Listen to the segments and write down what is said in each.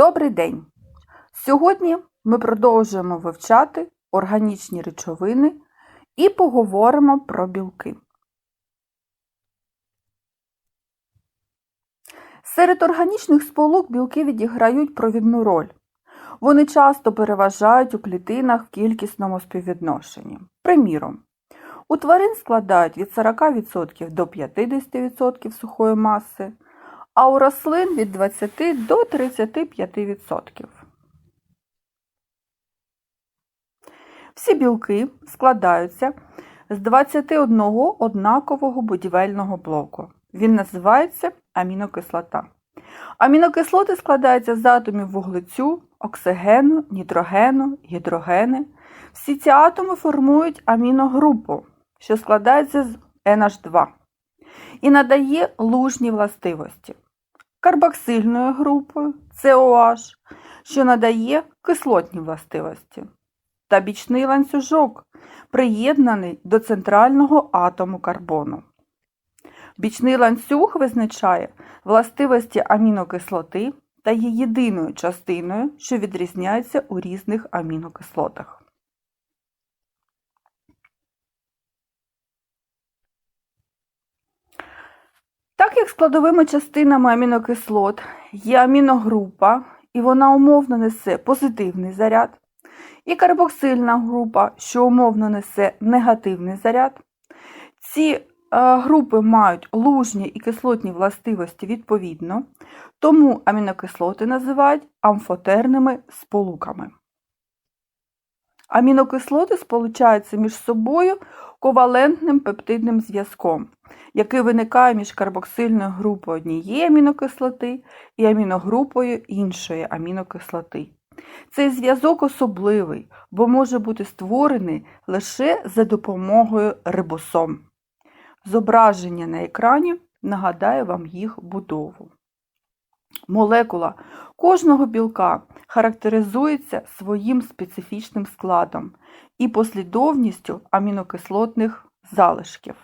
Добрий день! Сьогодні ми продовжуємо вивчати органічні речовини і поговоримо про білки. Серед органічних сполук білки відіграють провідну роль. Вони часто переважають у клітинах в кількісному співвідношенні. Приміром, у тварин складають від 40% до 50% сухої маси, а у рослин від 20 до 35%. Всі білки складаються з 21 однакового будівельного блоку. Він називається амінокислота. Амінокислоти складаються з атомів вуглецю, оксигену, нітрогену, гідрогени. Всі ці атоми формують аміногрупу, що складається з NH2 і надає лужні властивості. Карбоксильною групою COH, що надає кислотні властивості. Та бічний ланцюжок, приєднаний до центрального атому карбону. Бічний ланцюг визначає властивості амінокислоти та є єдиною частиною, що відрізняється у різних амінокислотах. Так як складовими частинами амінокислот є аміногрупа, і вона умовно несе позитивний заряд, і карбоксильна група, що умовно несе негативний заряд, ці групи мають лужні і кислотні властивості відповідно, тому амінокислоти називають амфотерними сполуками. Амінокислоти сполучаються між собою ковалентним пептидним зв'язком, який виникає між карбоксильною групою однієї амінокислоти і аміногрупою іншої амінокислоти. Цей зв'язок особливий, бо може бути створений лише за допомогою рибосом. Зображення на екрані нагадає вам їх будову. Молекула кожного білка характеризується своїм специфічним складом і послідовністю амінокислотних залишків.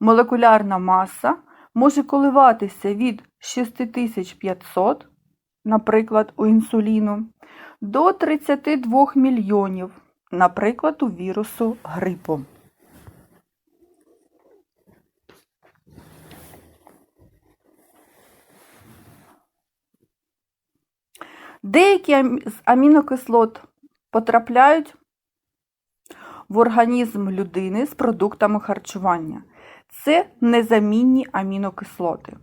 Молекулярна маса може коливатися від 6500, наприклад, у інсуліну, до 32 мільйонів, наприклад, у вірусу грипу. Деякі з амінокислот потрапляють в організм людини з продуктами харчування. Це незамінні амінокислоти.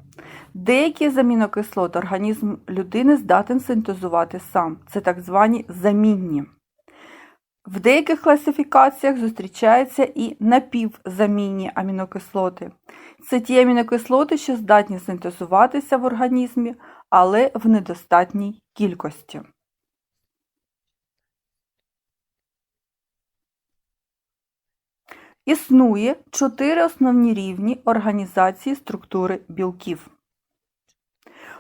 Деякі з амінокислот організм людини здатен синтезувати сам. Це так звані замінні. В деяких класифікаціях зустрічаються і напівзамінні амінокислоти. Це ті амінокислоти, що здатні синтезуватися в організмі, але в недостатній кількості. Існує чотири основні рівні організації структури білків.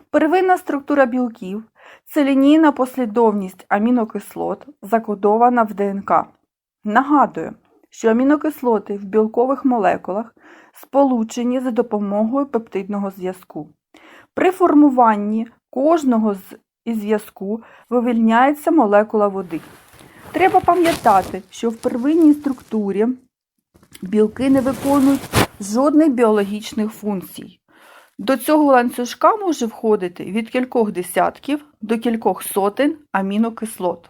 Первинна структура білків це лінійна послідовність амінокислот, закодована в ДНК. Нагадую, що амінокислоти в білкових молекулах сполучені за допомогою пептидного зв'язку. При формуванні кожного з зв'язку вивільняється молекула води. Треба пам'ятати, що в первинній структурі білки не виконують жодних біологічних функцій. До цього ланцюжка може входити від кількох десятків до кількох сотень амінокислот.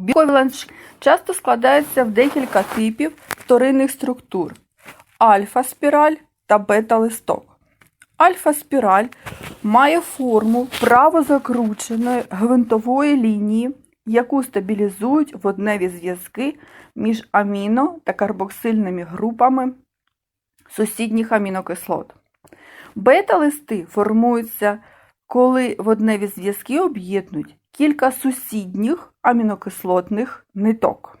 Білкові ланцюжки часто складаються в декілька типів вторинних структур альфа-спіраль та бета-листок. Альфа-спіраль має форму правозакрученої гвинтової лінії, яку стабілізують водневі зв'язки між аміно та карбоксильними групами сусідніх амінокислот. Бета-листи формуються, коли водневі зв'язки об'єднують кілька сусідніх амінокислотних ниток.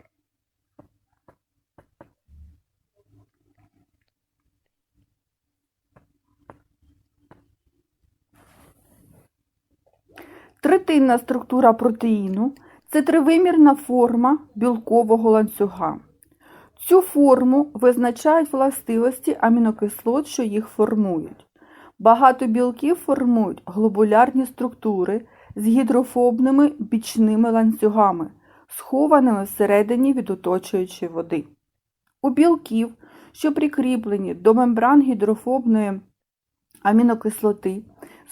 Третинна структура протеїну це тривимірна форма білкового ланцюга. Цю форму визначають властивості амінокислот, що їх формують. Багато білків формують глобулярні структури з гідрофобними бічними ланцюгами, схованими всередині від оточуючої води. У білків, що прикріплені до мембран гідрофобної амінокислоти,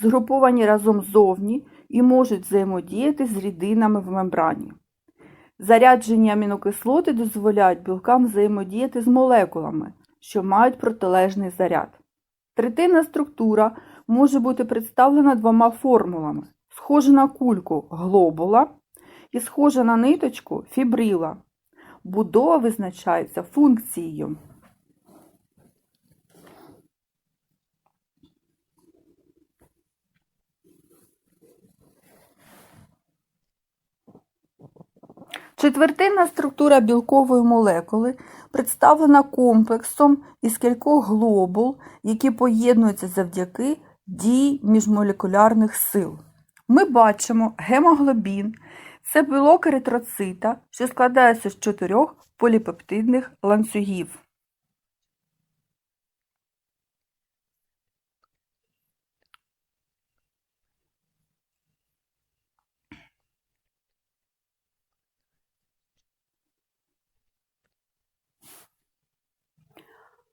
згруповані разом ззовні і можуть взаємодіяти з рідинами в мембрані. Заряджені амінокислоти дозволяють білкам взаємодіяти з молекулами, що мають протилежний заряд. Третинна структура може бути представлена двома формулами: схожа на кульку глобула і схожа на ниточку фібрила. Будова визначається функцією. Четвертинна структура білкової молекули представлена комплексом із кількох глобул, які поєднуються завдяки дії міжмолекулярних сил. Ми бачимо гемоглобін це білок еритроцита, що складається з чотирьох поліпептидних ланцюгів.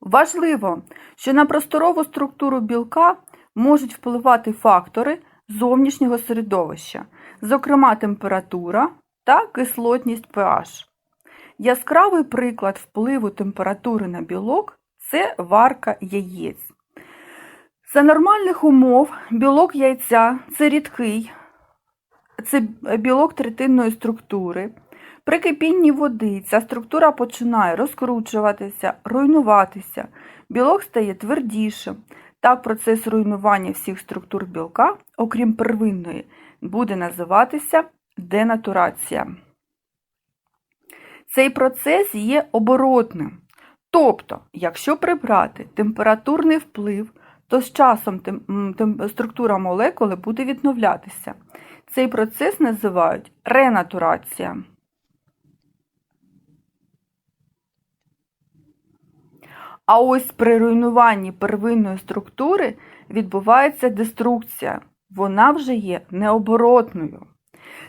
Важливо, що на просторову структуру білка можуть впливати фактори зовнішнього середовища, зокрема температура та кислотність pH. Яскравий приклад впливу температури на білок це варка яєць. За нормальних умов білок яйця це рідкий, це білок третинної структури. При кипінні води ця структура починає розкручуватися, руйнуватися, білок стає твердішим. Так, процес руйнування всіх структур білка, окрім первинної, буде називатися денатурація. Цей процес є оборотним. Тобто, якщо прибрати температурний вплив, то з часом структура молекули буде відновлятися. Цей процес називають ренатурація. А ось при руйнуванні первинної структури відбувається деструкція, вона вже є необоротною.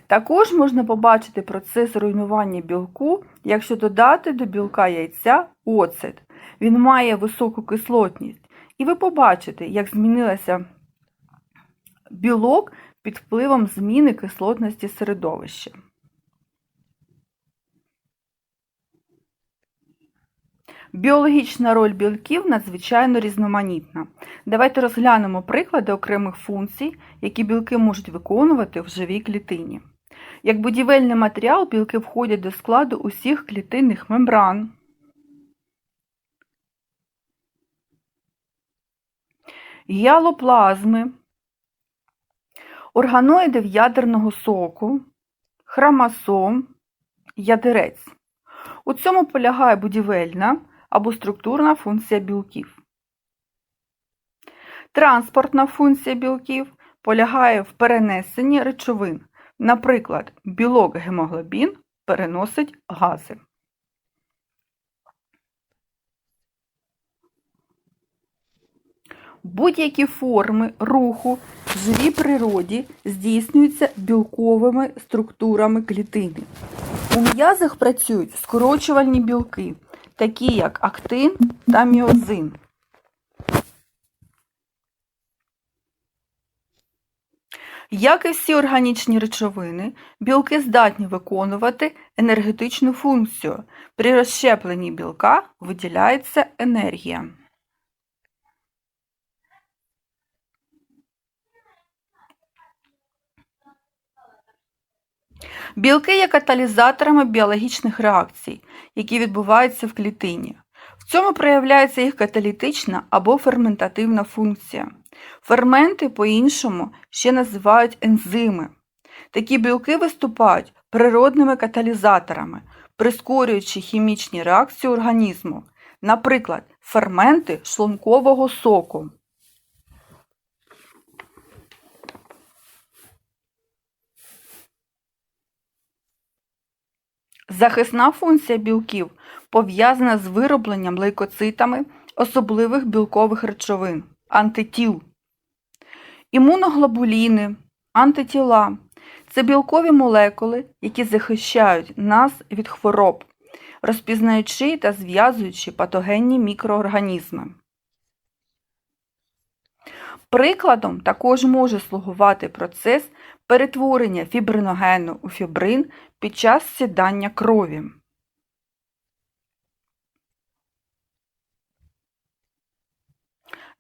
Також можна побачити процес руйнування білку, якщо додати до білка яйця оцет. Він має високу кислотність. І ви побачите, як змінилася білок під впливом зміни кислотності середовища. Біологічна роль білків надзвичайно різноманітна. Давайте розглянемо приклади окремих функцій, які білки можуть виконувати в живій клітині. Як будівельний матеріал, білки входять до складу усіх клітинних мембран. Гіалоплазми, органоїдів ядерного соку, хромосом, ядерець. У цьому полягає будівельна або структурна функція білків. Транспортна функція білків полягає в перенесенні речовин. Наприклад, білок гемоглобін переносить гази. Будь-які форми руху в живій природі здійснюються білковими структурами клітини. У м'язах працюють скорочувальні білки, такі як актин та міозин. Як і всі органічні речовини, білки здатні виконувати енергетичну функцію. При розщепленні білка виділяється енергія. Білки є каталізаторами біологічних реакцій, які відбуваються в клітині. В цьому проявляється їх каталітична або ферментативна функція. Ферменти, по-іншому, ще називають ензими. Такі білки виступають природними каталізаторами, прискорюючи хімічні реакції організму, наприклад, ферменти шлункового соку. Захисна функція білків пов'язана з виробленням лейкоцитами особливих білкових речовин антитіл. Імуноглобуліни, антитіла це білкові молекули, які захищають нас від хвороб, розпізнаючи та зв'язуючи патогенні мікроорганізми. Прикладом також може слугувати процес перетворення фібриногену у фібрин під час сідання крові.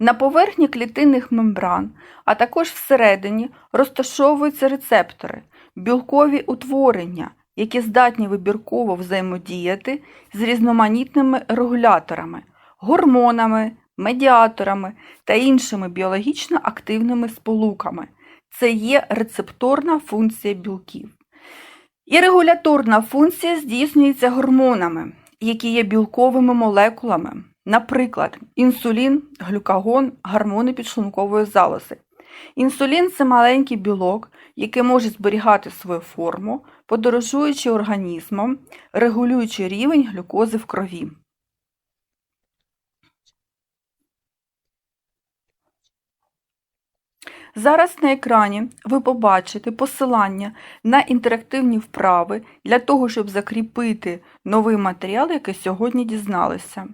На поверхні клітинних мембран, а також всередині розташовуються рецептори, білкові утворення, які здатні вибірково взаємодіяти з різноманітними регуляторами, гормонами, медіаторами та іншими біологічно активними сполуками. Це є рецепторна функція білків. І регуляторна функція здійснюється гормонами, які є білковими молекулами, наприклад, інсулін, глюкагон, гормони підшлункової залози. Інсулін це маленький білок, який може зберігати свою форму, подорожуючи організмом, регулюючи рівень глюкози в крові. Зараз на екрані ви побачите посилання на інтерактивні вправи для того, щоб закріпити новий матеріал, який сьогодні дізналися.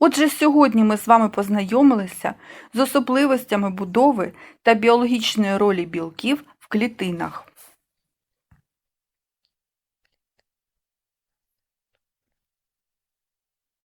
Отже, сьогодні ми з вами познайомилися з особливостями будови та біологічної ролі білків в клітинах.